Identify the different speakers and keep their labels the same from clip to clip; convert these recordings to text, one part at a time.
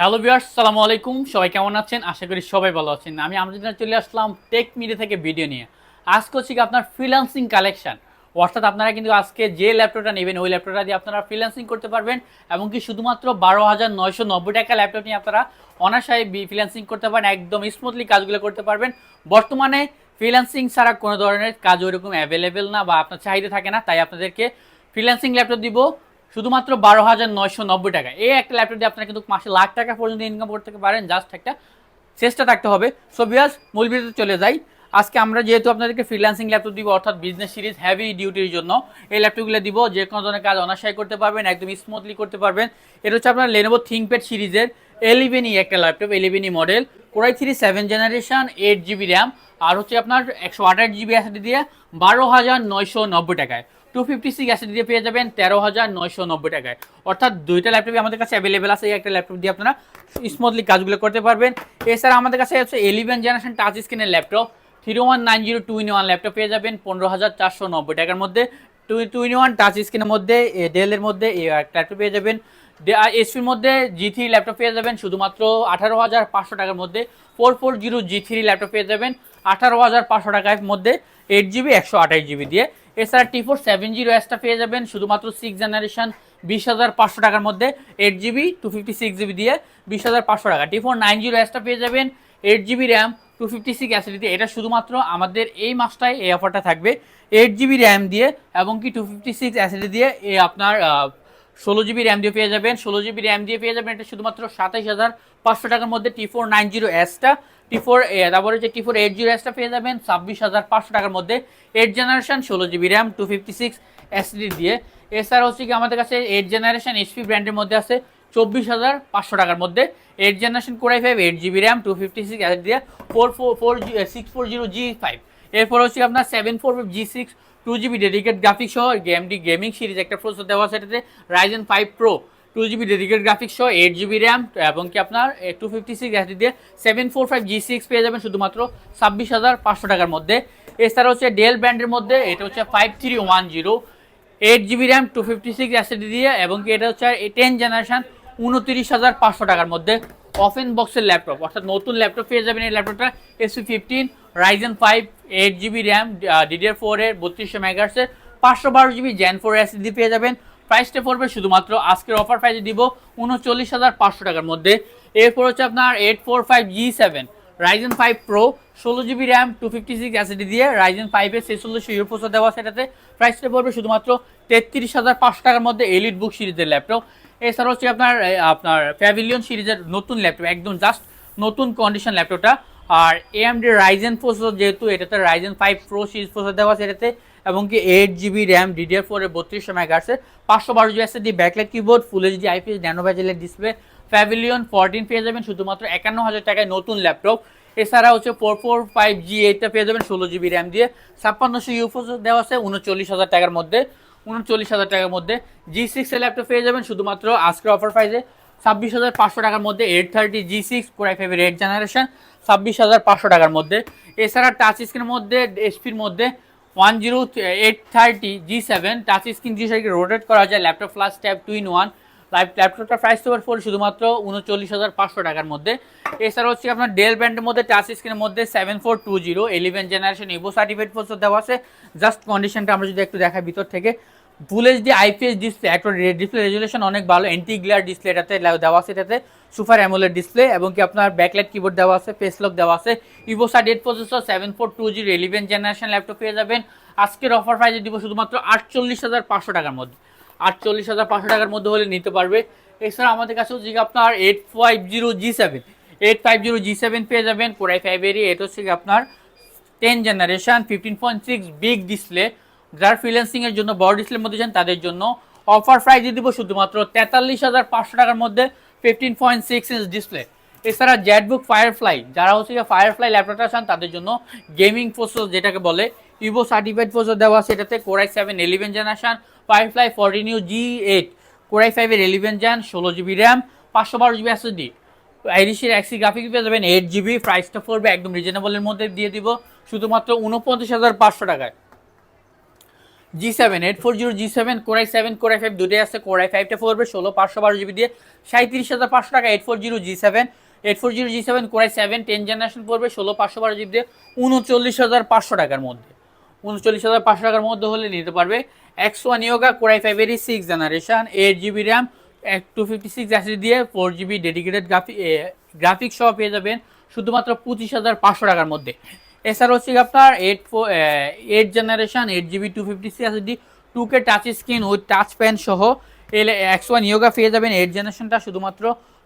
Speaker 1: Hello viewers সালামু আলাইকুম। সবাই কেমন আছেন? আশা করি সবাই ভালো আছেন। আমি আমাদের চলে আসলাম টেক মিডিয়া থেকে ভিডিও নিয়ে। আজকে হচ্ছে কি আপনার ফ্রিল্যান্সিং কালেকশন অর্থাৎ আপনারা কিন্তু আজকে যে ল্যাপটপটা নেবেন, ওই ল্যাপটপটা দিয়ে আপনারা ফ্রিল্যান্সিং করতে পারবেন। এবং কি শুধুমাত্র বারো হাজার নয়শো নব্বই টাকা ল্যাপটপ নিয়ে আপনারা অনাশায় ফ্রিল্যান্সিং করতে পারেন, একদম স্মুথলি কাজগুলো করতে পারবেন। বর্তমানে ফ্রিল্যান্সিং ছাড়া কোনো ধরনের কাজ ওইরকম অ্যাভেলেবেল না বা আপনার চাহিদা থাকে না, তাই আপনাদেরকে ফ্রিল্যান্সিং ল্যাপটপ দিব। শুধুমাত্র বারো হাজার নয়শো নব্বই টাকা। এই একটা ল্যাপটপ দিয়ে আপনারা কিন্তু মাসে লাখ টাকা পর্যন্ত ইনকাম করতে পারেন জাস্ট একটা চেষ্টা থাকতে হবে। সো বিয়াস মূল ভিডিওতে চলে যাই। আজকে আমরা যেহেতু আপনাদেরকে ফ্রিল্যান্সিং ল্যাপটপ দিব, অর্থাৎ বিজনেস সিরিজ হ্যাভি ডিউটির জন্য, এই ল্যাপটপগুলো দিব, যে কোনো ধরনের কাজ অনাশায় করতে পারবেন, একদম স্মুথলি করতে পারবেন। এটা হচ্ছে আপনার লেনোভো থিঙ্কপ্যাড সিরিজের এলিভেনই একটা laptop এলিভেনই model core i three seven generation eight GB RAM আর হচ্ছে আপনার একশো আঠাশ জিবি অ্যাসিডি দিয়ে বারো হাজার নয়শো নব্বই টাকায়। টু ফিফটি সিক্স অ্যাসিড দিয়ে পেয়ে যাবেন তেরো হাজার নয়শো নব্বই টাকায়। অর্থাৎ দুইটা ল্যাপটপই আমাদের কাছে অ্যাভেলেবেল আছে, এই একটা ল্যাপটপ দিয়ে আপনারা স্মুথলি কাজগুলো করতে পারবেন। এছাড়া আমাদের কাছে হচ্ছে এলিভেন জেনারেশন টাচ স্ক্রিনের laptop three one nine zero two in one laptop পেয়ে যাবেন পনেরো হাজার চারশো নব্বই টাকার মধ্যে। Two two in one touch স্ক্রিনের মধ্যে ডেলের মধ্যে একটা ল্যাপটপ পেয়ে যাবেন। এসপির মধ্যে জি থ্রি ল্যাপটপ পেয়ে যাবেন, শুধুমাত্র আঠারো হাজার পাঁচশো টাকার মধ্যে। Four four zero G three laptop পেয়ে যাবেন, আঠারো হাজার পাঁচশো টাকার মধ্যে। এইট জিবি একশো আঠাশ জিবি দিয়ে। এছাড়া টি ফোর সেভেন জিরো এসটা পেয়ে যাবেন শুধুমাত্র সিক্স জেনারেশন বিশ হাজার পাঁচশো টাকার মধ্যে eight GB two fifty six GB দিয়ে বিশ হাজার পাঁচশো টাকা। টি ফোর নাইন জিরো এসটা পেয়ে যাবেন eight GB RAM two fifty six অ্যাসিডিতে এটা শুধুমাত্র আমাদের এই মাসটায় এই অফারটা থাকবে এইট জিবি র্যাম দিয়ে এবং কি টু ফিফটি সিক্স অ্যাসিডি দিয়ে এ আপনার ষোলো জিবি র্যাম দিয়ে পেয়ে যাবেন। ষোলো জিবি র্যাম দিয়ে পেয়ে যাবেন এটা শুধুমাত্র সাতাইশ হাজার পাঁচশো টাকার মধ্যে টি ফোর নাইন জিরো এসটা টি ফোর তারপরে যে টি ফোর এইট জিরো এসটা পেয়ে যাবেন ছাব্বিশ হাজার পাঁচশো টাকার মধ্যে। এইট জেনারেশন ষোলো GB RAM two fifty six SD দিয়ে। এছাড়া হচ্ছে কি আমাদের কাছে এইট জেনারেশন এইচপি ব্র্যান্ডের মধ্যে আছে চব্বিশ হাজার পাঁচশো টাকার মধ্যে। Eight generation core i five eight GB RAM two fifty six SD দিয়ে four four four six four zero G five এরপর হচ্ছে আপনার seven four G six two GB dedicate graphics সহ গেমডি গেমিং সিরিজ একটা প্রসেসর দেওয়া এটাতে Ryzen five pro two GB dedicate graphics সহ এইট জিবি র্যাম এবং কি আপনার টু ফিফটি সিক্স এসডি দিয়ে seven four five G six পেয়ে যাবেন শুধুমাত্র ছাব্বিশ হাজার পাঁচশো টাকার মধ্যে। এছাড়া হচ্ছে ডেল ব্র্যান্ডের মধ্যে, এটা হচ্ছে five three one zero eight GB RAM two fifty six SD দিয়ে, এবং কি এটা হচ্ছে টেন জেনারেশান উনত্রিশ হাজার পাঁচশো টাকার মধ্যে অফেন বক্সের ল্যাপটপ অর্থাৎ নতুন ল্যাপটপ পেয়ে যাবেন এই ল্যাপটপটা SP fifteen Ryzen five eight GB RAM DDR four এর বত্রিশশো মেগার্সের পাঁচশো বারো জিবি জ্যান ফোর এসডি পেয়ে যাবেন। প্রাইসটা পড়বে শুধুমাত্র আজকের অফার প্রাইসে দিব উনচল্লিশ হাজার পাঁচশো টাকার মধ্যে। এরপর হচ্ছে আপনার eight four five G seven Ryzen five pro ষোলো GB RAM two fifty six SD দিয়ে রাইজেন ফাইভের ছেচল্লিশশো ইউর প্রসেসর দেওয়া সেটাতে প্রাইসটা পড়বে শুধুমাত্র তেত্রিশ হাজার পাঁচশো টাকার মধ্যে এলিট বুক সিরিজের ল্যাপটপ এছাড়া হচ্ছে আপনার আপনার প্যাভিলিয়ন সিরিজের নতুন ল্যাপটপ একদম জাস্ট নতুন কন্ডিশন ল্যাপটপটা আর এএমডি রাইজেন প্রসেসর যেহেতু, এটাতে Ryzen five pro series processor দেওয়া এটাতে। এবং কি এইট জিবি র্যাম ডিডিআর ফোরের বত্রিশশো মেগার্সের পাঁচশো বারো GB SSD backlight keyboard full HD IPS nano ভ্যাজেলের display Pavilion fourteen পেয়ে যাবেন, শুধুমাত্র একান্ন হাজার টাকায় নতুন ল্যাপটপ এছাড়া হচ্ছে ফোর ফোর ফাইভ জি এইটটা পেয়ে যাবেন, ষোলো জিবি র্যাম দিয়ে। ছাপ্পান্নশো ইউফো দেওয়া আছে, উনচল্লিশ হাজার টাকার মধ্যে, উনচল্লিশ হাজার টাকার মধ্যে। জি সিক্স ল্যাপটপ পেয়ে যাবেন, শুধুমাত্র আজকের অফার প্রাইসে ছাব্বিশ হাজার পাঁচশো টাকার মধ্যে eight thirty G six core i ফাইভের এইট জেনারেশন ছাব্বিশ হাজার পাঁচশো টাকার মধ্যে। এছাড়া টাচ স্ক্রিনের মধ্যে এসপির মধ্যে one zero eight thirty G seven touch screen G সাইকে rotate করা যায় laptop plus tab two in one live ল্যাপটপটার price তো ফোর শুধুমাত্র উনচল্লিশ হাজার পাঁচশো টাকার মধ্যে। এছাড়া হচ্ছে আপনার ডেল ব্র্যান্ডের মধ্যে টাচ স্ক্রিনের মধ্যে seven four two zero eleven generation Evo certificate force দেওয়া আছে। জাস্ট কন্ডিশনটা আমরা যদি একটু দেখাই ভিতর থেকে। ফুল এইচডি আইপিএস ডিসপ্লে একটা ডিসপ্লে রেজুলেশন অনেক ভালো গ্লিয়ার ডিসপ্লে এটাতে দেওয়া আছে, এটাতে সুপার অ্যামোলেড ডিসপ্লে এবং কি আপনার ব্যাকলাইট কিবোর্ড দেওয়া আছে ফেস লক দেওয়া আছে। Evo side eight processor seven four two zero eleven generation laptop পেয়ে যাবেন। আজকের অফার প্রাইসে দিব শুধুমাত্র আটচল্লিশ হাজার পাঁচশো টাকার মধ্যে। আটচল্লিশ হাজার পাঁচশো টাকার মধ্যে হলে নিতে পারবে। এছাড়া আমাদের কাছে হচ্ছে আপনার eight five zero G seven eight five zero G seven পেয়ে যাবেন। কোরাই ফাইভেরই এটা হচ্ছে আপনার ten generation fifteen point six big display যারা ফ্রিল্যান্সিং এর জন্য বড় ডিসপ্লের মধ্যে যান, তাদের জন্য অফার প্রাইস দিয়ে দিব শুধুমাত্র তেতাল্লিশ হাজার পাঁচশো টাকার মধ্যে fifteen point six inch display এছাড়া জেটবুক ফায়ারফ্লাই যারা হচ্ছে ফায়ারফ্লাই ল্যাপটপটা চান, তাদের জন্য গেমিং প্রসেসর যেটাকে বলে ইভো সার্টিফাইড প্রসেসর দেওয়া এটাতে core i seven eleven generation Firefly fourteen U G eight core i ফাইভের এলিভেন জেন ষোলো জিবি র্যাম পাঁচশো বারো জিবি এসএসডি আইরিশের এক্সি গ্রাফিক পেয়ে যাবেন এইট জিবি প্রাইসটা পড়বে একদম রিজনেবলের মধ্যে দিয়ে দিব, শুধুমাত্র উনপঞ্চাশ হাজার পাঁচশো টাকায়। G seven eight four zero G seven core i seven core i five দুটোই আছে। কোরাই ফাইভটা পড়বে ষোলো, পাঁচশো বারো জিবি দিয়ে। সাঁত্রিশ হাজার পাঁচশো টাকা eight four zero G seven eight four zero G seven core i seven ten generation পড়বে ষোলো, পাঁচশো বারো জিবি দিয়ে। উনচল্লিশ হাজার পাঁচশো টাকার মধ্যে। উনচল্লিশ হাজার পাঁচশো টাকার মধ্যে হলে নিতে পারবে X one Yoga core i ফাইভেরই six generation eight GB RAM এক টু ফিফটি সিক্স অ্যাসিড দিয়ে four GB dedicated graphic graphics সহ পেয়ে যাবেন। শুধুমাত্র পঁচিশ হাজার পাঁচশো টাকার মধ্যে। এছাড়া হচ্ছে কি আপনার eight four eight generation eight GB two fifty SSD two K touch screen with touch pen সহ এল এক্স ওয়ান ইয়োগা পেয়ে যাবেন এইট জেনারেশনটা শুধুমাত্র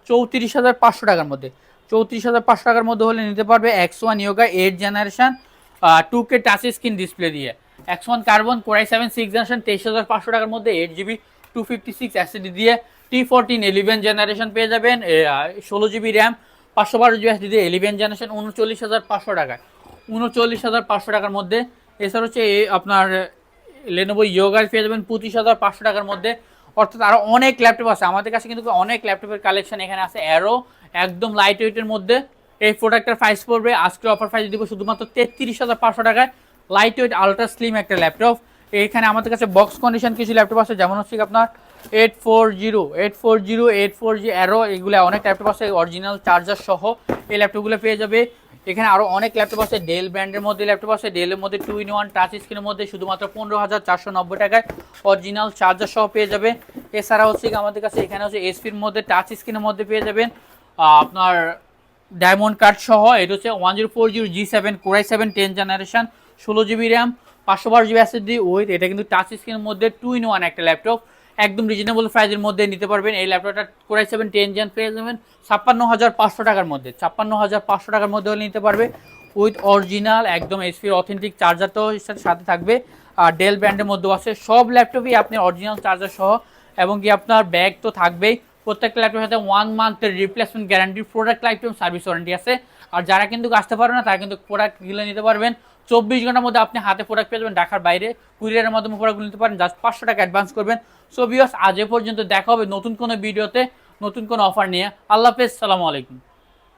Speaker 1: চৌত্রিশ হাজার পাঁচশো টাকার মধ্যে। চৌত্রিশ হাজার পাঁচশো টাকার মধ্যে হলে নিতে পারবে X one Yoga eight generation two K touch screen display দিয়ে। X one Carbon core i seven six generation তেইশ হাজার পাঁচশো টাকার মধ্যে eight GB two fifty six SSD দিয়ে টি ফোরটিন ইলেভেন জেনারেশন পেয়ে যাবেন ষোলো জিবি র্যাম পাঁচশো বারো জিবি অ্যাসিডি দিয়ে ইলেভেন জেনারেশন উনচল্লিশ হাজার পাঁচশো টাকায়। উনচল্লিশ হাজার পাঁচশো টাকার মধ্যে। এছাড়া হচ্ছে আপনার লেনোভো ইয়োগার পেয়ে যাবেন পঁচিশ হাজার পাঁচশো টাকার মধ্যে। অর্থাৎ আরও অনেক ল্যাপটপ আছে। আমাদের কাছে কিন্তু অনেক ল্যাপটপের কালেকশন এখানে আছে। অ্যারো একদম লাইট ওয়েটের মধ্যে। এই প্রোডাক্টের প্রাইস পড়বে। আজকে অফার প্রাইস দিব শুধুমাত্র তেত্রিশ হাজার পাঁচশো টাকায়। লাইট ওয়েট আলট্রা স্লিম একটা ল্যাপটপ এখানে আমাদের কাছে বক্স কন্ডিশন কিছু ল্যাপটপ আছে। যেমন হচ্ছে আপনার eight four zero eight four zero eight four G Aero এগুলো অনেক ল্যাপটপ আছে। অরিজিনাল চার্জার সহ এই ল্যাপটপগুলো পেয়ে যাবে। এখানে আরও অনেক ল্যাপটপ আছে ডেল ব্র্যান্ডের মধ্যে ল্যাপটপ আছে ডেলের মধ্যে টু ইন ওয়ান টাচ স্ক্রিনের মধ্যে শুধুমাত্র পনেরো হাজার চারশো নব্বই টাকায় অরিজিনাল চার্জার সহ পেয়ে যাবে এছাড়া হচ্ছে আমাদের কাছে এখানে হচ্ছে এসপির মধ্যে টাচ স্ক্রিনের মধ্যে পেয়ে যাবেন আপনার ডায়মন্ড কার্ড সহ, এটা হচ্ছে one zero four zero G seven core i seven ten generation ষোলো জিবি র্যাম পাঁচশো বারো জিবি অ্যাসিডি উইথ এটা কিন্তু টাচ স্ক্রিনের মধ্যে টু ইন ওয়ান একটা ল্যাপটপ একদম রিজনেবল প্রাইজের মধ্যে নিতে পারবেন। এই ল্যাপটপটা কোরাই সেভেন টেন জেন পেয়ে যাবেন ছাপ্পান্ন হাজার পাঁচশো টাকার মধ্যে, ছাপ্পান্ন হাজার পাঁচশো টাকার মধ্যে হলে নিতে পারবে। উইথ অরিজিনাল একদম এসপির অথেন্টিক চার্জার তো সাথে থাকবে। আর ডেল ব্র্যান্ডের মধ্যেও আছে। সব ল্যাপটপই আপনি অরিজিনাল চার্জার সহ এবং কি আপনার ব্যাগ তো থাকবেই। প্রত্যেকটা ল্যাপটপের সাথে one মান্থের replacement guarantee product life time service warranty আছে। আর যারা কিন্তু আসতে পারবে না, তারা কিন্তু প্রোডাক্টগুলো নিতে পারবেন। চব্বিশ ঘণ্টার মধ্যে আপনি হাতে প্রোডাক্ট পেয়ে যাবেন ঢাকার বাইরে। কুরিয়ারের মাধ্যমে প্রোডাক্টগুলো নিতে পারেন জাস্ট পাঁচশো টাকা অ্যাডভান্স করবেন। সো বিয়স আজ এ পর্যন্ত দেখা হবে নতুন কোনো ভিডিওতে নতুন কোনো অফার নিয়ে। আল্লাহ হাফেজ, সালামু আলাইকুম।